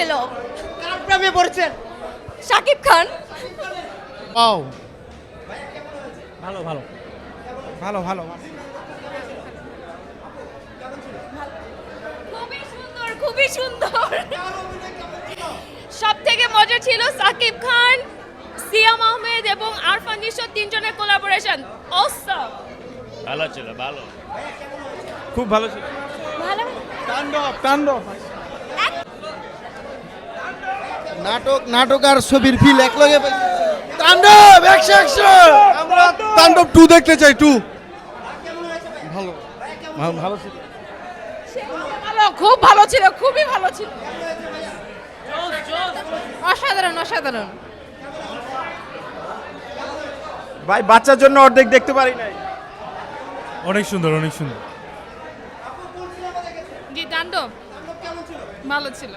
ছিল। কার প্রেমে পড়েছেন? শাকিব খান। পাও। ভালো ভালো। ভালো ভালো। খুবই সুন্দর খুবই সুন্দর। সব থেকে মজা ছিল সাকিব খান সিয়াম আহমেদ এবং আরফান নিশো তিনজনের কোলাবোরেশন অসম ভালো ছিল ভালো। খুব ভালো ছিল। ভালো। তাণ্ডব তাণ্ডব। নাটক নাটক আর ছবির ফিল এক লগে তাণ্ডব একশো একশো আমরা তাণ্ডব টু দেখতে চাই টু ভালো। ভালো- ভালো ছিল। ভালো খুব ভালো ছিল খুবই ভালো ছিল। অসাধারণ অসাধারণ। ভাই বাচ্চার জন্য অর্ধেক দেখতে পারি নাই। অনেক সুন্দর অনেক সুন্দর। জি তাণ্ডব। ভালো ছিল।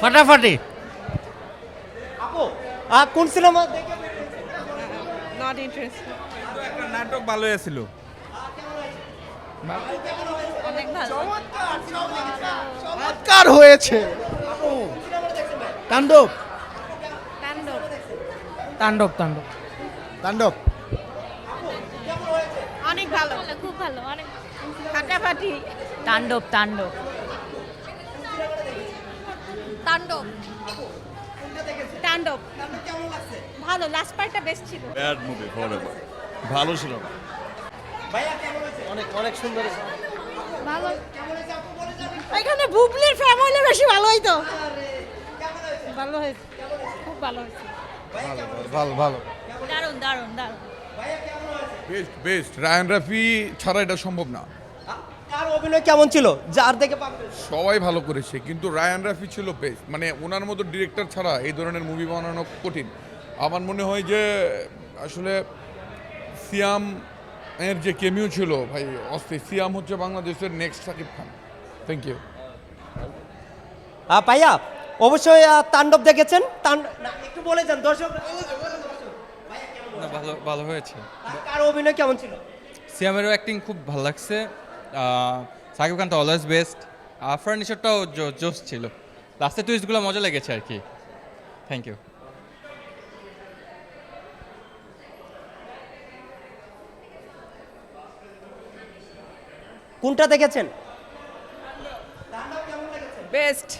ফাটাফাটি। কোন সিনেমা নট ইন্টারেস্টেড নাটক ভালো ছিল চমৎকার হয়েছে। তাণ্ডব। তাণ্ডব। তাণ্ডব তাণ্ডব। তাণ্ডব। অনেক ভালো খুব ভালো অনেক ফাটাফাটি। তাণ্ডব তাণ্ডব। তাণ্ডব। তাণ্ডব। ভালো লাস্ট পার্টটা বেস্ট ছিল। ব্যাড মুভি ফরএভার ভালো ছিল না। অনেক অনেক সুন্দর ভালো। এখানে বুবলির ফ্যামিলি বেশি ভালো হইতো। ভালো হয়েছে। খুব ভালো হয়েছে। ভালো ভালো দারুণ দারুণ দারুণ। বেস্ট বেস্ট রায়ান রাফি ছাড়া এটা সম্ভব না। কার অভিনয় কেমন ছিল? যার দেখে সবাই ভালো করেছে কিন্তু রায়ান রাফি ছিল বেস্ট মানে ওনার মতো ডিরেক্টর ছাড়া এই ধরনের মুভি বানানো কঠিন। আমার মনে হয় যে আসলে সিয়াম এর যে কেমিও ছিল ভাই অস্থির। সিয়াম হচ্ছে বাংলাদেশের next Shakib Khan. Thank you ভাইয়া অবশ্যই তাণ্ডব দেখেছেন? তাণ্ড- না, একটু বলে যান দর্শক ভালো ভালো হয়েছে। কার অভিনয় কেমন ছিল? সিয়ামেরও অ্যাক্টিং খুব ভালো লাগছে। সাকিব খান তো অলওয়েজ বেস্ট ফার্নিচারটাও জোস ছিল। লাস্টের টুইস্টগুলো মজা লেগেছে আর কি। থ্যাংক ইউ কোনটা দেখেছেন? বেস্ট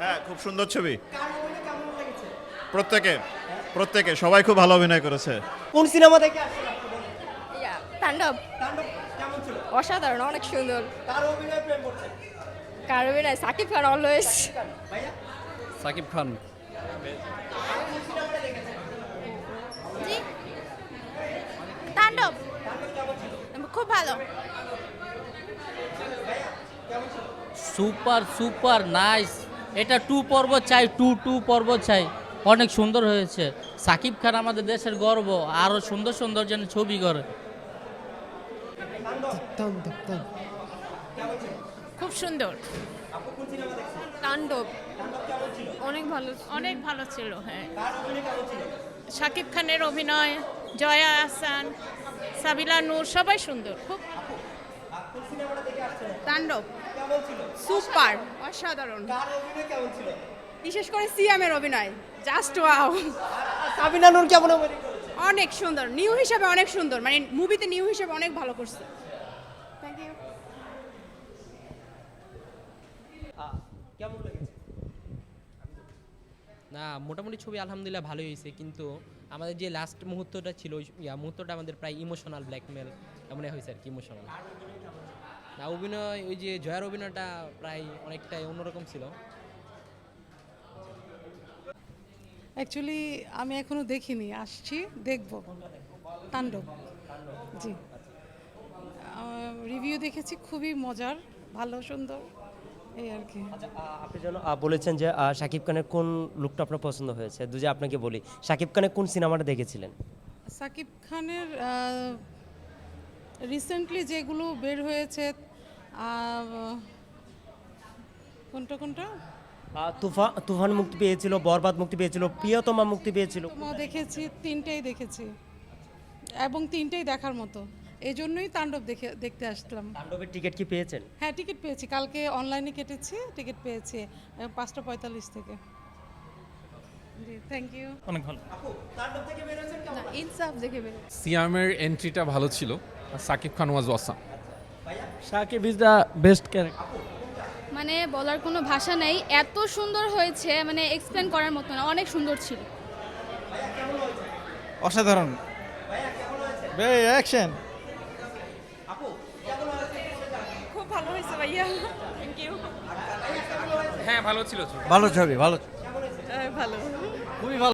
হ্যাঁ খুব সুন্দর ছবি। প্রত্যেকে প্রত্যেকে সবাই খুব ভালো অভিনয় করেছে। কোন সিনেমা দেখে আসছেন? তাণ্ডব। তাণ্ডব কেমন ছিল? অসাধারণ অনেক সুন্দর। কার অভিনয় প্রেম করছেন কার সাকিব খান অলওয়েজ ভাইয়া? সাকিব খান। জি। তাণ্ডব। খুব ভালো। Super super nice. এটা টু পর্ব চাই টু টু পর্ব চাই। অনেক সুন্দর হয়েছে। সাকিব খান আমাদের দেশের গর্ব আরও সুন্দর সুন্দর যেন ছবি করে। খুব সুন্দর। তাণ্ডব। অনেক ভালো অনেক ভালো ছিল হ্যাঁ। শাকিব খানের অভিনয় জয়া আহসান সাবিলা নূর সবাই সুন্দর খুব। তাণ্ডব। সুপার। অসাধারণ। বিশেষ করে সিয়ামের অভিনয়। জাস্ট ওয়াও সাবিনা নূর কেমন অভিনয় করেছে? অনেক সুন্দর। নিউ হিসাবে অনেক সুন্দর। মানে মুভিতে নিউ হিসাবে অনেক ভালো করছে। থ্যাংক ইউ কেমন লেগেছে? না মোটামুটি ছবি আলহামদুলিল্লাহ ভালোই হয়েছে কিন্তু আমাদের যে লাস্ট মুহূর্তটা ছিল ওই ইয়া মুহূর্তটা আমাদের প্রায় ইমোশনাল ব্ল্যাকমেল এমনই হয়েছে আর কি ইমোশনাল না অভিনয় ওই যে জয়ার অভিনয়টা প্রায় অনেকটাই অন্যরকম ছিল। অ্যাকচুয়ালি আমি এখনও দেখিনি আসছি দেখব। তাণ্ডব। জি। রিভিউ দেখেছি খুবই মজার ভালো সুন্দর এই আর কি। আচ্ছা আপনি যেন বলেছেন যে শাকিব খানের কোন লুকটা আপনার পছন্দ হয়েছে? দুজে আপনাকে বলি শাকিব খানের কোন সিনেমাটা দেখেছিলেন? সাকিব খানের রিসেন্টলি যেগুলো বের হয়েছে কোনটা কোনটা? তুফা তুফান মুক্তি পেয়েছিল বরবাদ মুক্তি পেয়েছিল প্রিয়তমা মুক্তি পেয়েছিল। দেখেছি তিনটেই দেখেছি। এবং তিনটেই দেখার মতো। এই জন্যই তাণ্ডব দেখে দেখতে আসলাম। তাণ্ডবের টিকিট কি পেয়েছেন? হ্যাঁ টিকিট পেয়েছি। কালকে অনলাইনে কেটেছি টিকিট পেয়েছি পাঁচটা পঁয়তাল্লিশ থেকে। থ্যাংক ইউ অনেক ভালো। ইনসাফ দেখে সিয়ামের এন্ট্রিটা ভালো ছিল। Shakib Khan was awesome Shakib is the best character মানে বলার কোনো ভাষা নেই। এত সুন্দর হয়েছে মানে এক্সপ্লেন করার মতো না অনেক সুন্দর ছিল। অসাধারণ। অ্যাকশন খুব ভালো হয়েছে ভাইয়া। থ্যাংক ইউ হ্যাঁ ভালো ছিল ভালো ছবি ভালো ভালো। খুবই ভালো।